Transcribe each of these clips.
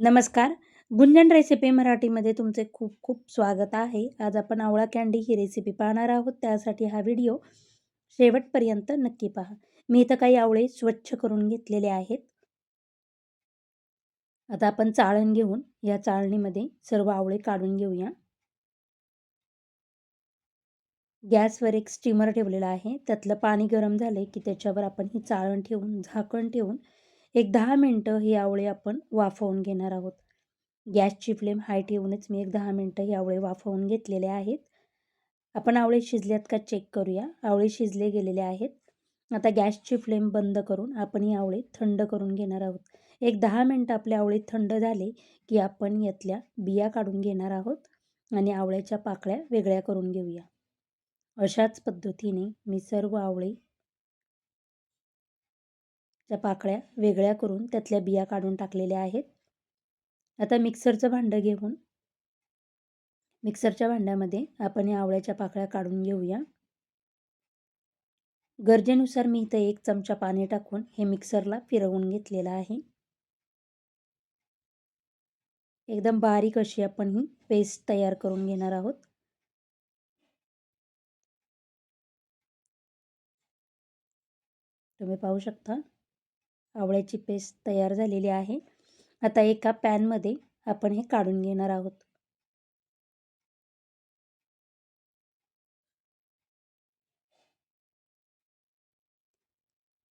नमस्कार. गुंजन रेसिपी मराठीमध्ये तुमचे खूप खूप स्वागत आहे. आज आपण आवळा कॅन्डी ही रेसिपी पाहणार आहोत. त्यासाठी हा व्हिडिओ शेवटपर्यंत नक्की पहा. मी इथं काही आवळे स्वच्छ करून घेतलेले आहेत. आता आपण चाळण घेऊन या चाळणीमध्ये सर्व आवळे काढून घेऊया. गॅसवर एक स्टीमर ठेवलेला आहे. त्यातलं पाणी गरम झालं की त्याच्यावर आपण ही चाळण ठेवून झाकण ठेवून एक दहा मिनटं ही आवळे आपण वाफवून घेणार आहोत. गॅसची फ्लेम हाय ठेवूनच मी एक दहा मिनटं ही आवळे वाफवून घेतलेले आहेत. आपण आवळे शिजल्यात का चेक करूया. आवळे शिजले गेलेले आहेत. आता गॅसची फ्लेम बंद करून आपण ही आवळे थंड करून घेणार आहोत. एक दहा मिनटं आपले आवळे थंड झाले की आपण यातल्या बिया काढून घेणार आहोत आणि आवळ्याच्या पाकळ्या वेगळ्या करून घेऊया. अशाच पद्धतीने मी सर्व आवळे त्या पाकळ्या वेगळ्या करून त्यातल्या बिया काढून टाकलेल्या आहेत. आता मिक्सरचं भांडं घेऊन मिक्सरच्या भांड्यामध्ये आपण या आवळ्याच्या पाकळ्या काढून घेऊया. गरजेनुसार मी इथं एक चमचा पाणी टाकून हे मिक्सरला फिरवून घेतलेलं आहे. एकदम बारीक अशी आपण ही पेस्ट तयार करून घेणार आहोत. तुम्ही पाहू शकता. आवळ्याची पेस्ट तयार झालेली आहे. आता एका पॅनमध्ये आपण हे काढून घेणार आहोत.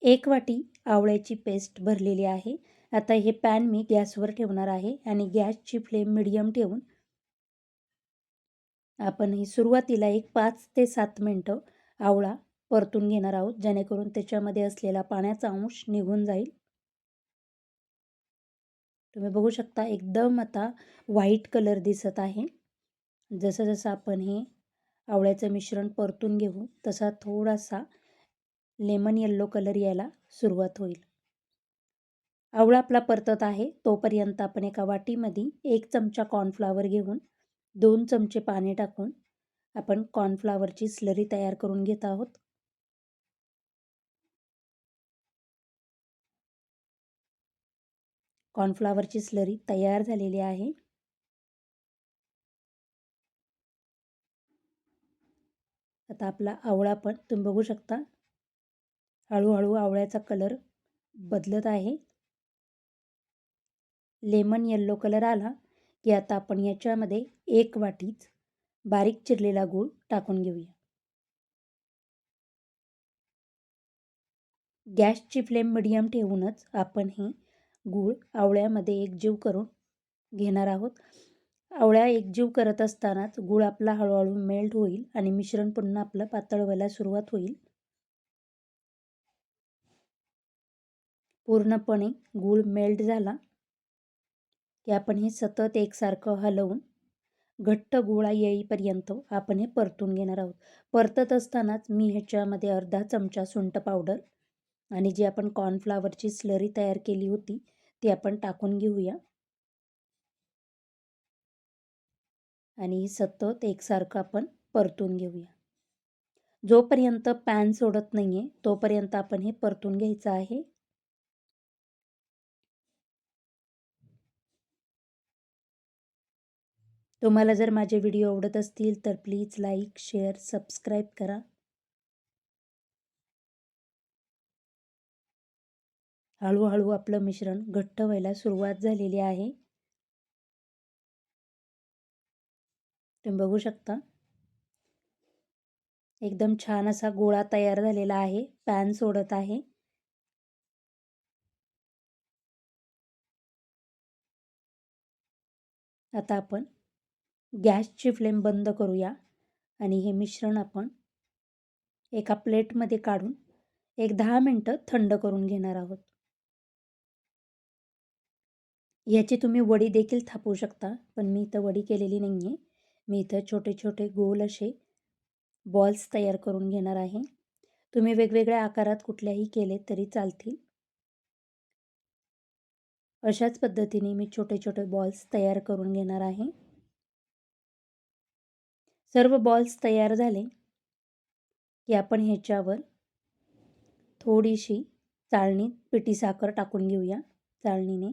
एक वाटी आवळ्याची पेस्ट भरलेली आहे. आता हे पॅन मी गॅसवर ठेवणार आहे आणि गॅसची फ्लेम मिडियम ठेवून आपण ही सुरुवातीला एक पाच ते सात मिनटं आवळा परतून घेणार आहोत जेणेकरून त्याच्यामध्ये असलेला पाण्याचा अंश निघून जाईल. तुम्ही बघू शकता एकदम आता व्हाईट कलर दिसत आहे. जसं जसं आपण हे आवळ्याचं मिश्रण परतून घेऊ तसा थोडासा लेमन येल्लो कलर यायला सुरुवात होईल. आवळा आपला परतत आहे तोपर्यंत आपण एका वाटीमध्ये एक चमचा कॉर्नफ्लावर घेऊन दोन चमचे पाणी टाकून आपण कॉर्नफ्लावरची स्लरी तयार करून घेत आहोत. कॉर्नफ्लावरची स्लरी तयार झालेली आहे. आता आपला आवळा पण तुम्ही बघू शकता. हळूहळू आवळ्याचा कलर बदलत आहे. लेमन येल्लो कलर आला की आता आपण याच्यामध्ये एक वाटीच बारीक चिरलेला गूळ टाकून घेऊया. गॅसची फ्लेम मिडियम ठेवूनच आपण हे गूळ आवळ्यामध्ये एकजीव करून घेणार आहोत. आवळ्या एकजीव करत असतानाच गूळ आपला हळूहळू मेल्ट होईल आणि मिश्रण पुन्हा आपलं पातळ व्हायला सुरुवात होईल. पूर्णपणे गूळ मेल्ट झाला की आपण हे सतत एकसारखं हलवून घट्ट गोळा येईपर्यंत आपण हे परतून घेणार आहोत. परतत असतानाच मी ह्याच्यामध्ये अर्धा चमचा सुंठ पावडर आणि जी आपण कॉर्नफ्लावरची स्लरी तयार केली होती ती आपण टाकून घेऊया. आणि सतत एकसारखं आपण परतून घेऊया. जोपर्यंत पॅन सोडत नाही आहे तोपर्यंत आपण हे परतून घ्यायचं आहे. तुम्हाला जर माझे व्हिडिओ आवडत असतील तर प्लीज लाईक शेअर सबस्क्राईब करा. हळूहळू आपलं मिश्रण घट्ट व्हायला सुरुवात झालेली आहे. तुम्ही बघू शकता. एकदम छान असा गोळा तयार झालेला आहे. पॅन सोडत आहे. आता आपण गॅसची फ्लेम बंद करूया आणि हे मिश्रण आपण एका प्लेटमध्ये काढून एक दहा मिनटं थंड करून घेणार आहोत. याची तुम्ही वडी देखील थापू शकता पण मी इथं वडी केलेली नाही आहे मी इथं छोटे छोटे गोल असे बॉल्स तयार करून घेणार आहे. तुम्ही वेगवेगळ्या आकारात कुठल्याही केले तरी चालतील. अशाच पद्धतीने मी छोटे छोटे बॉल्स तयार करून घेणार आहे. सर्व बॉल्स तयार झाले की आपण ह्याच्यावर थोडीशी चाळणीत पिठी साखर टाकून घेऊया. चाळणीने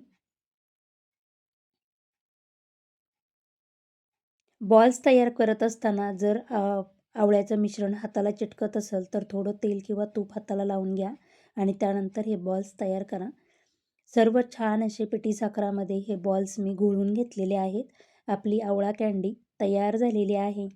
बॉल्स तयार करत असताना जर आवळ्याचं मिश्रण हाताला चिटकत असेल तर थोडं तेल किंवा तूप हाताला लावून घ्या आणि त्यानंतर हे बॉल्स तयार करा. सर्व छान असे पिठी साखरामध्ये हे बॉल्स मी घोळून घेतलेले आहेत. आपली आवळा कँडी तयार झालेली आहे.